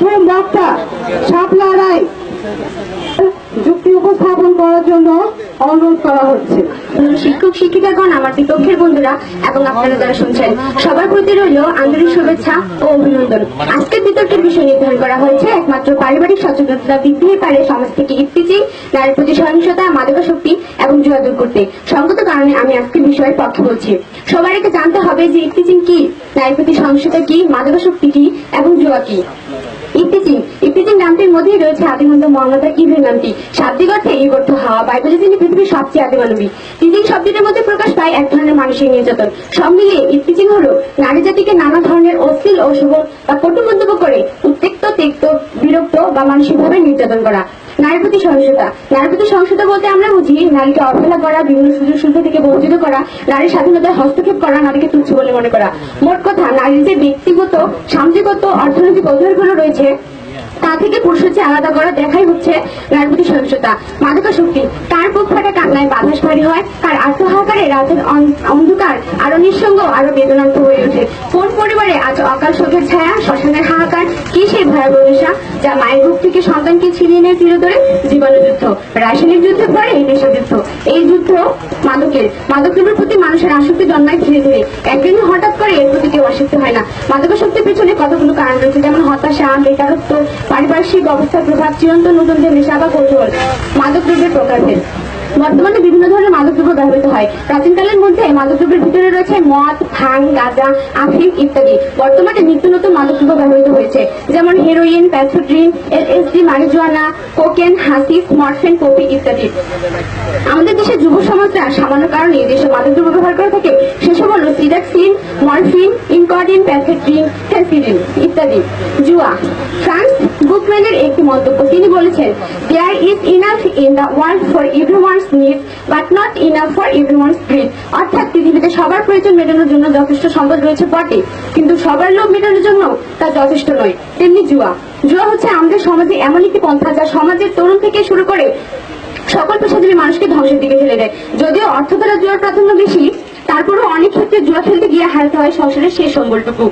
প্রথম বক্তা শাপলা রায় যুক্তি উপস্থাপন করার জন্য অনুরোধ করা হচ্ছে। শিক্ষক, শিক্ষিকাগণ, আমার বিপক্ষের বন্ধুরা এবং আপনারা যারা শুনছেন, সবার প্রতি রইল আন্তরিক শুভেচ্ছা ও অভিনন্দন। আজকের বিতর্কের বিষয় নির্ধারণ করা হয়েছে। একমাত্র পারিবারিক সচেতনতা বৃদ্ধি পারে সমাজ থেকে ইফতিজিং, নারীর প্রতি সহিংসতা, মাদকাসক্তি এবং জুয়া দূর করতে। সঙ্গত কারণে আমি আজকের বিষয়ের পক্ষে বলছি। সবার আগে জানতে হবে যে ইফতিজিং কি, নারীর প্রতি সহিংসতা কি, মাদকাসক্তি কি এবং জুয়া কি। ইফতিজিং ইফতিজিং নামটির মধ্যেই রয়েছে আদিমন্ত মর্মতা ইভের নামটি। শাব্দিক অর্থে এই অর্থ হাওয়া বাইবেলে তিনি পৃথিবীর সবচেয়ে আদিমানবী টিজিং শব্দটির মধ্যে প্রকাশ পায় এক ধরনের মানসিক নির্যাতন। সব মিলিয়ে ইফতিজিং হলো নারী জাতিকে নানা ধরনের অশ্লীল ও শুভ বা কটু মন্তব্য করে উত্তেক্ত, তেক্ত, বিরক্ত বা মানসিকভাবে নির্যাতন করা। নারীর প্রতি সহিংসতা নারীর প্রতি সহিংসতা বলতে আমরা বুঝি নারীকে অবহেলা করা, বিভিন্ন সুযোগ সুবিধা থেকে বঞ্চিত করা, নারীর স্বাধীনতায় হস্তক্ষেপ করা, নারীকে তুচ্ছ বলে মনে করা। মোট কথা, নারীর যে ব্যক্তিগত, সামাজিকগত, অর্থনৈতিক অধিকারগুলো রয়েছে তা থেকে পুরুষের চেয়ে আলাদা করা দেখাই হচ্ছে নারীর সহিংসতা। মাদকা শক্তি কার বুক ফাটা কান্নায় বাতাস ভারী হয়, কার আত্মহাকারে রাতের অন্ধকার আরও নিঃসঙ্গ, আরও বেদনান্ত হয়ে ওঠে। কোন পরিবারে আজ অকাল শোকের ছায়া, শ্মশানের হাহাকার? কি সেই ভয়াবহ নেশা যা মায়ের বুক থেকে সন্তানকে ছিনিয়ে নিয়ে চির ধরে যুদ্ধ। রাসায়নিক যুদ্ধে পরে এই নেশা যুদ্ধ। এই যুদ্ধ মাদকের। মাদক দ্রব্যের প্রতি মানুষের আসক্তি জন্মায় ধীরে ধীরে। একদিন হঠাৎ করে এর প্রতি কেউ আসক্ত হয় না। মাদকাসক্তির পেছনে কতগুলো কারণ রয়েছে? যেমন হতাশা, বেকারত্ব পারিপার্শ্বিক অবস্থার প্রভাব চিরন্তন নতুনদের নেশা বা কৌশল মাদক দ্রব্যের প্রকারভেদ। বর্তমানে বিভিন্ন ধরনের মাদকদ্রব্য ব্যবহৃত হয়। প্রাচীনকালের মধ্যে মাদকদ্রব্যের ভিতরে রয়েছে মদ, ভাং, গাঁজা, আফিম ইত্যাদি। বর্তমানে নিত্য নতুন মাদকদ্রব্য ব্যবহৃত হয়েছে, যেমন heroin pethidine LSD marijuana cocaine হাসিস morphine কপি ইত্যাদি। আমাদের দেশের যুব সমাজরা সামান্য কারণে যেসব মাদকদ্রব্য ব্যবহার করে থাকে মরফিন ইনকর্ডিন প্যাথেড্রিন ফেন্সিডিন ইত্যাদি। জুয়া। ফ্রান্স বুকম্যানের একটি মন্তব্য। তিনি বলেছেন there is enough in the world for everyone's need but not enough for everyone's greed অর্থাৎ পৃথিবীতে সবার প্রয়োজন মেটানোর জন্য যথেষ্ট সম্পদ রয়েছে বটে, কিন্তু সবার লোভ মেটানোর জন্য তা যথেষ্ট নয়। তেমনি জুয়া। জুয়া হচ্ছে আমাদের সমাজে এমন একটি পন্থা যা সমাজের তরুণ থেকে শুরু করে সকল পেশাজীবী মানুষকে ধ্বংসের দিকে ঠেলে দেয়। যদিও অর্থ দ্বারা জুয়ার প্রাধান্য বেশি তারপরেও অনেক ক্ষেত্রে জুয়া খেলতে গিয়ে হারাতে হয় সংসারের সেই সম্বলটুকু।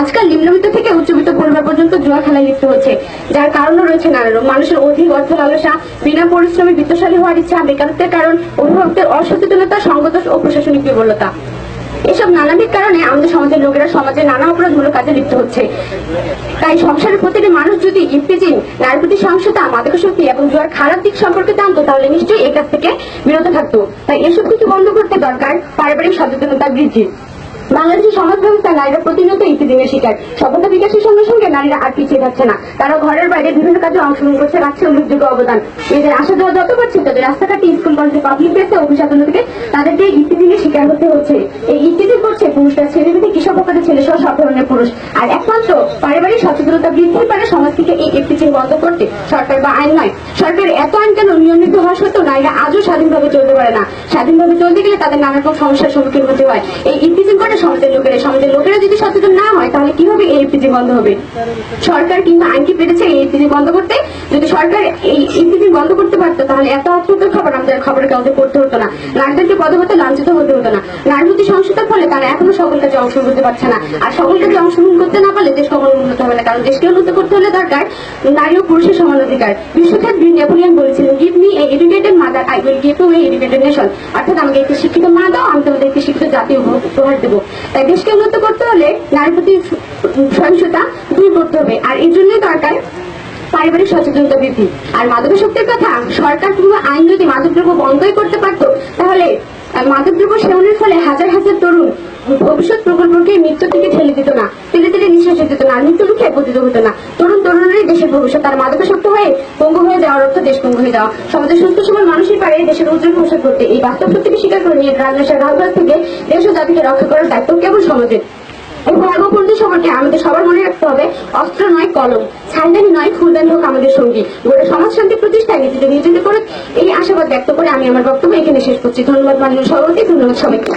আজকাল নিম্নবিত্ত থেকে উচ্চবিত্ত পরিবার পর্যন্ত জুয়া খেলায় লিপ্ত হচ্ছে। যার কারণও রয়েছে নানা রকম। মানুষের অধিক অর্থ লালসা বিনা পরিশ্রমে বিত্তশালী হওয়ার ইচ্ছা, বেকারত্বের কারণ, অভিভাবকদের অসচেতনতা সংগত ও প্রশাসনিক দুর্বলতা। এসব নানাবিধ কারণে আমাদের সমাজের লোকেরা সমাজে নানা অপরাধমূলক কাজে লিপ্ত হচ্ছে। তাই সংসারের প্রতিটি মানুষ যদি ইফতেজিন নারী প্রতি সহিংসতা, মাদকাসক্তি এবং জোয়ার খারাপ দিক সম্পর্কে জানতো, তাহলে নিশ্চয়ই এই কাজ থেকে বিরত থাকতো। তাই এসব কিছু বন্ধ করতে দরকার পারিবারিক সচেতনতা বৃদ্ধি। বাংলাদেশের সমাজ ব্যবস্থা নারীরা প্রতিনিয়ত ইফতিজিংয়ের শিকার। সভ্যতা বিকাশের সঙ্গে সঙ্গে নারীরা আর পিছিয়ে যাচ্ছে না। তারা ঘরের বাইরে বিভিন্ন কাজে অংশগ্রহণ করছে, রাখছে উল্লেখযোগ্য অবদান। এদের আসা যাওয়া যত পাচ্ছে তাদের রাস্তাঘাটে স্কুল, কলেজে পাবলিক প্লেসে অফিস থেকে তাদেরকে এর শিকার হতে হচ্ছে। এই ইফতিজিং করছে পুরুষরা ছেলে থেকে কৃষক পক্ষে ছেলে সহ সব ধরনের পুরুষ। আর একমাত্র পারিবারিক সচেতনতা বৃদ্ধির পারে সমাজ থেকে এই ইফতিজিং বন্ধ করতে সরকার বা আইন নয়। সরকার এত আইন কেন নিয়মিত হওয়া সত্ত্বেও নারীরা আজও স্বাধীনভাবে চলতে পারে না? স্বাধীনভাবে চলতে গেলে তাদের নানা রকম সমস্যার সম্মুখীন হতে হয়। এই ইফতিজিং করে সমাজের লোকেরা সমাজের লোকেরা যদি সচেতন না হয়, তাহলে কীভাবে এই ইফতিজিং বন্ধ হবে? সরকার কিন্তু আইন কি পেরেছে এই ইফতিজিং বন্ধ করতে? যদি সরকার এই ইফতিজিং বন্ধ করতে পারতো, তাহলে এত আত্মহত্যার খবর আমাদের খবরের কাগজে পড়তে হতো না। নারীদেরকে পদবতে লাঞ্ছিত হতে হতো না। নারী সংস্থার ফলে তারা এখনও সকল কাজে অংশগ্রহণ করতে পারছে না। আর সকল কাজে অংশগ্রহণ করতে না পারলে দেশ কখনো উন্নত হবে না। কারণ দেশকে উন্নত করতে হলে দরকার নারী ও পুরুষের সমান অধিকার। পারিবারিক সচেতনতা বৃদ্ধি। আর মাদকাসক্তির কথা, সরকার কিংবা আইন যদি মাদকদ্রব্য বন্ধই করতে পারতো, তাহলে মাদকদ্রব্য সেবনের ফলে হাজার হাজার তরুণ ভবিষ্যৎ প্রকল্পকে মৃত্যু থেকে ঠেলে দিত না। ধীরে ধীরে নিঃশ্বাস দিত না মৃত্যু মুখে পতিত হতো না। তরুণ তরুণেরই দেশের ভবিষ্যৎ আর মাদকাসক্ত হয়ে পঙ্গু হয়ে যাওয়ার অর্থ দেশ পঙ্গু হয়ে যাওয়া। সমাজের সুস্থ সবল মানুষই পারে দেশের উজ্জ্বল ভবিষ্যৎ করতে এই বাস্তব সত্যকে স্বীকার করে নিয়ে রাজনেশার রাজবাস থেকে দেশ ও জাতিকে রক্ষা করার দায়িত্ব কেবল সমাজের। এই আমাদের সবার মনে রাখতে হবে, অস্ত্র নয়, কলম। নয় ফুলদানি হোক আমাদের সঙ্গী। গোটা সমাজ শান্তি প্রতিষ্ঠায় নিজেদের নিয়োজিত করে এই আশাবাদ ব্যক্ত করে আমি আমার বক্তব্য এখানে শেষ করছি। ধন্যবাদ মাননীয় সভাপতি, ধন্যবাদ সবাইকে।